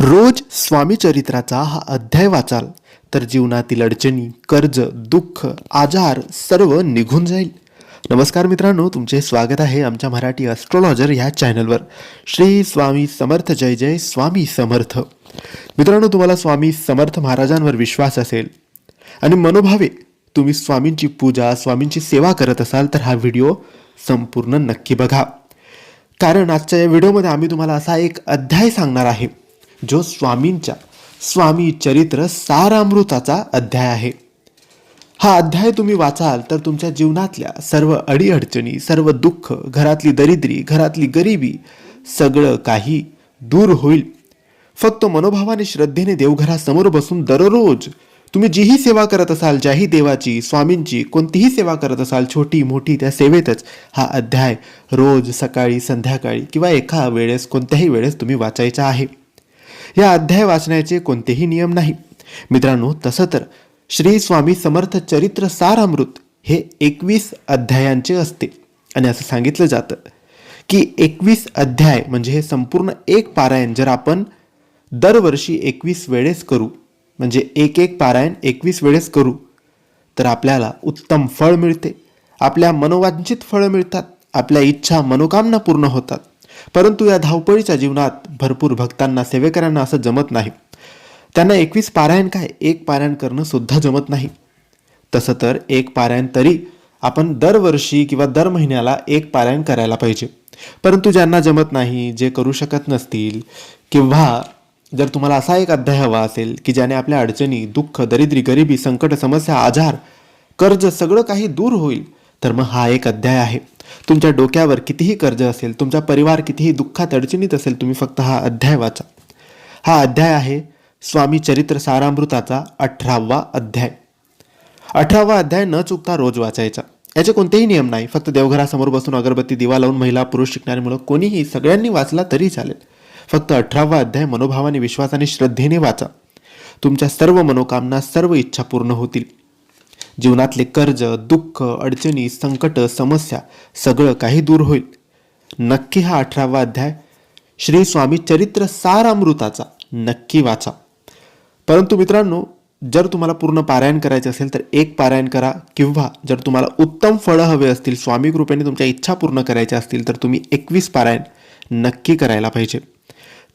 रोज स्वामी चरित्राचा हा अध्याय वाचाल तर जीवनातील अडचणी कर्ज दुःख आजार सर्व निघून जाईल. नमस्कार मित्रांनो तुमचे स्वागत आहे आमच्या मराठी ॲस्ट्रॉलॉजर ह्या चॅनलवर श्री स्वामी समर्थ जय जय स्वामी समर्थ. मित्रांनो तुम्हाला स्वामी समर्थ महाराजांवर विश्वास असेल आणि मनोभावे तुम्ही स्वामींची पूजा स्वामींची सेवा करत असाल तर हा व्हिडिओ संपूर्ण नक्की बघा. कारण आजच्या या व्हिडिओमध्ये आम्ही तुम्हाला असा एक अध्याय सांगणार आहे. जो स्वामींच्या स्वामी चरित्र सारामृताचा अध्याय आहे. हा अध्याय तुम्ही वाचाल तर तुमच्या जीवनातल्या सर्व अडीअडचणी सर्व दुःख घरातली दरिद्री घरातली गरिबी सगळं काही दूर होईल. फक्त मनोभावाने श्रद्धेने देवघरासमोर बसून दररोज तुम्ही जीही सेवा करत असाल ज्याही देवाची स्वामींची कोणतीही सेवा करत असाल छोटी मोठी त्या सेवेतच हा अध्याय रोज सकाळी संध्याकाळी किंवा एका वेळेस कोणत्याही वेळेस तुम्ही वाचायचा आहे. या अध्याय वाचण्याचे कोणतेही नियम नाही. मित्रांनो तसं तर श्री स्वामी समर्थ चरित्र सारामृत हे एकवीस अध्यायांचे असते. आणि असं सांगितलं जातं की एकवीस अध्याय म्हणजे हे संपूर्ण एक पारायण जर आपण दरवर्षी एकवीस वेळेस करू म्हणजे एक एक पारायण एकवीस वेळेस करू तर आपल्याला उत्तम फळ मिळते. आपल्या मनोवांछित फळं मिळतात. आपल्या इच्छा मनोकामना पूर्ण होतात. परंतु या धावपळीच्या जीवनात भरपूर भक्तांना सेवेकरांना असं जमत नाही. त्यांना एकवीस पारायण काय? एक पारायण करणं सुद्धा जमत नाही. तसं तर एक पारायण तरी आपण दरवर्षी किंवा दर महिन्याला एक पारायण करायला पाहिजे. परंतु ज्यांना जमत नाही जे करू शकत नसतील किंवा जर तुम्हाला असा एक अध्याय हवा असेल की ज्याने आपल्या अडचणी दुःख दरिद्री गरिबी संकट समस्या आजार कर्ज सगळं काही दूर होईल तर मग हा एक अध्याय आहे. तुमच्या डोक्यावर कितीही कर्ज असेल तुमचा परिवार कितीही दुःखात अडचणीत असेल तुम्ही फक्त हा अध्याय वाचा. हा अध्याय आहे स्वामी चरित्र सारामृताचा अठरावा अध्याय. अठरावा अध्याय न चुकता रोज वाचायचा. याचे कोणतेही नियम नाही फक्त देवघरासमोर बसून अगरबत्ती दिवा लावून महिला पुरुष शिकणारी मुलं कोणीही सगळ्यांनी वाचला तरी चालेल. फक्त अठरावा अध्याय मनोभावाने विश्वासाने श्रद्धेने वाचा. तुमच्या सर्व मनोकामना सर्व इच्छा पूर्ण होतील. जीवनातले कर्ज दुःख अडचणी संकट समस्या सगळं काही दूर होईल. नक्की हा अठरावा अध्याय श्री स्वामी चरित्र सारामृताचा नक्की वाचा. परंतु मित्रांनो जर तुम्हाला पूर्ण पारायण करायचे असेल तर एक पारायण करा किंवा जर तुम्हाला उत्तम फळं हवे असतील स्वामी कृपेने तुमच्या इच्छा पूर्ण करायच्या असतील तर तुम्ही एकवीस पारायण नक्की करायला पाहिजे.